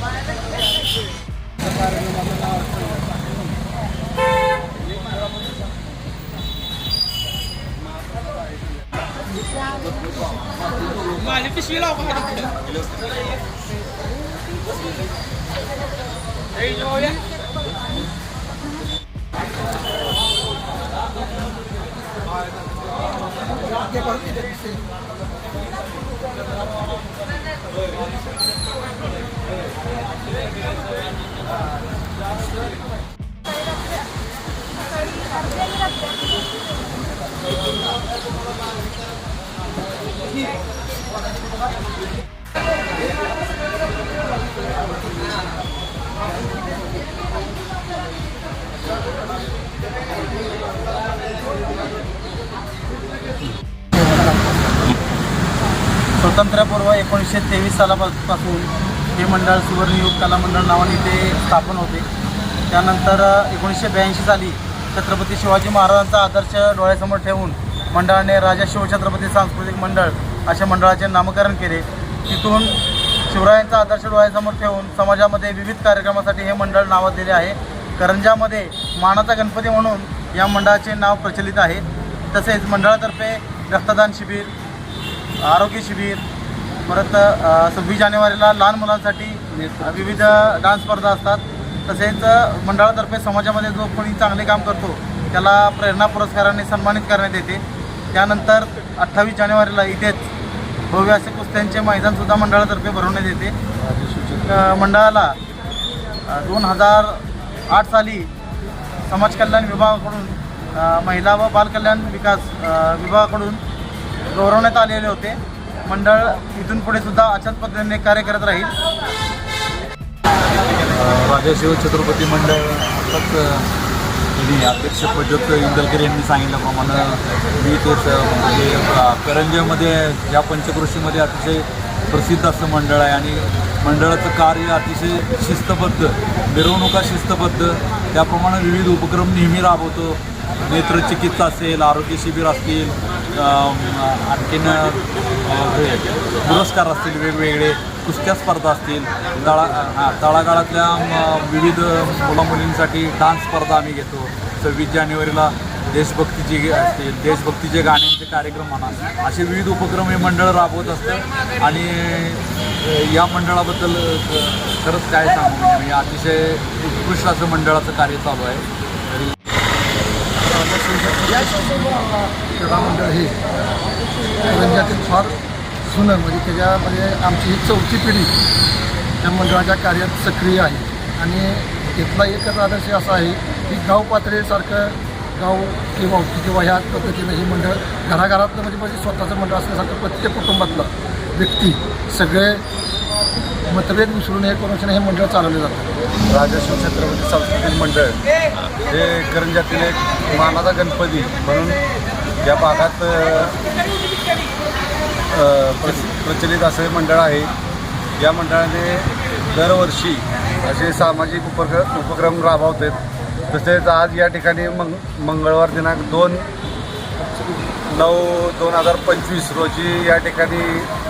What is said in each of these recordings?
Mali, pishila ako kanina. Ayun nyo yan. Kaya parang hindi स्वातंत्र्यपूर्व एकोणीसशे तेवीस सालापासून हे मंडळ सुवर्णयुग कला मंडळ नावाने इथे स्थापन होते. त्यानंतर एकोणीसशे ब्याऐंशी साली छत्रपती शिवाजी महाराजांचा आदर्श डोळ्यासमोर ठेवून मंडळाने राजा शिवछत्रपती सांस्कृतिक मंडळ अशा मंडळाचे नामकरण केले. तिथून शिवरायांचा आदर्श डोळ्यासमोर ठेवून समाजामध्ये विविध कार्यक्रमासाठी हे मंडळ नावात दिले आहे. करंजामध्ये मानाचा गणपती म्हणून या मंडळाचे नाव प्रचलित आहे. तसेच मंडळातर्फे रक्तदान शिबिर आरोग्य शिबिर परत सव्वीस जानेवारीला लहान मुलांसाठी विविध डान्स स्पर्धा असतात. तसेच मंडळातर्फे समाजामध्ये जो कोणी चांगले काम करतो त्याला प्रेरणा पुरस्काराने सन्मानित करण्यात येते. त्यानंतर अठ्ठावीस जानेवारीला इथेच भव्य असे कुस्त्यांचे मैदानसुद्धा मंडळातर्फे भरवण्यात येते. मंडळाला दोन हजार आठ साली समाज कल्याण विभागाकडून महिला व बालकल्याण विकास विभागाकडून गौरवण्यात आलेले होते. मंडळ इथून पुढे सुद्धा अशाच पद्धतीने कार्य करत राहील. राजाशिव छत्रपती मंडळ अर्थात अध्यक्ष प्रज्योत इंदलकर यांनी सांगितल्याप्रमाणे मी ते म्हणजे अ, या पंचकृषीमध्ये अतिशय प्रसिद्ध असं मंडळ आहे आणि मंडळाचं कार्य अतिशय शिस्तबद्ध मिरवणुका शिस्तबद्ध त्याप्रमाणे विविध उपक्रम नेहमी राबवतो. नेत्रचिकित्सा असेल आरोग्य शिबिर असतील आणखीन हे, पुरस्कार असतील वेगवेगळे कुस्त्या स्पर्धा असतील तळा हां तळागाळातल्या विविध मुलामुलींसाठी डान्स स्पर्धा आम्ही घेतो. सव्वीस जानेवारीला देशभक्तीचे असतील देशभक्तीचे गाण्यांचे कार्यक्रम म्हणा असे विविध उपक्रम हे मंडळ राबवत असतं. आणि या मंडळाबद्दल खरंच काय सांगू? म्हणजे अतिशय उत्कृष्ट असं मंडळाचं कार्य चालू आहे. तरी क्रीडा मंडळ हे रंजातील फार जुनं म्हणजे त्याच्यामध्ये आमची ही चौथी पिढी त्या मंडळाच्या कार्यात सक्रिय आहे. आणि इथला एकच आदर्श असा आहे की गाव पातळीसारखं गाव किंवा किंवा ह्या पद्धतीनं हे मंडळ घराघरातलं म्हणजे म्हणजे स्वतःचं मंडळ असल्यासारखं प्रत्येक कुटुंबातलं व्यक्ती सगळे मतभेद मिसळून हे करून हे मंडळ चालवले जातं राजशिव छत्रपती सांस्कृतिक मंडळ हे करंजातील एक मानाचा गणपती म्हणून या भागात प्र प्रचलित असं हे मंडळ आहे. या मंडळाने दरवर्षी असे सामाजिक उपक्र उपक्रम राबवतात. तसेच आज या ठिकाणी मंग मंगळवार दिनांक दोन नऊ दोन हजार पंचवीस रोजी या ठिकाणी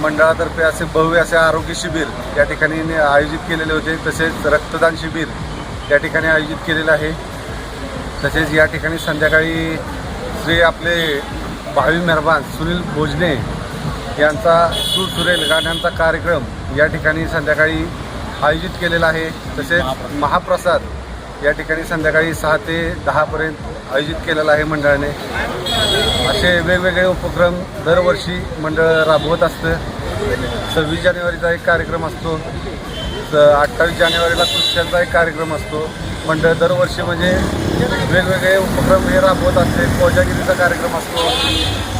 मंडळातर्फे असे भव्य असे आरोग्य शिबिर या ठिकाणी आयोजित केलेले होते. तसेच रक्तदान शिबिर या ठिकाणी आयोजित केलेलं आहे. तसेच या ठिकाणी संध्याकाळी श्री आपले भावी मेहरबान सुनील भोजने यांचा सुरसुरेल गाण्यांचा कार्यक्रम या ठिकाणी संध्याकाळी आयोजित केलेला आहे. तसेच महाप्रसाद या ठिकाणी संध्याकाळी सहा ते दहापर्यंत आयोजित केलेला आहे मंडळाने. असे वेगवेगळे उपक्रम दरवर्षी मंडळ राबवत असतं. सव्वीस जानेवारीचा एक कार्यक्रम असतो. अठ्ठावीस जानेवारीला कुस्त्यांचा एक कार्यक्रम असतो. मंडळ दरवर्षी म्हणजे वेगवेगळे उपक्रम हे राबवत असते. कोजागिरीचा कार्यक्रम असतो.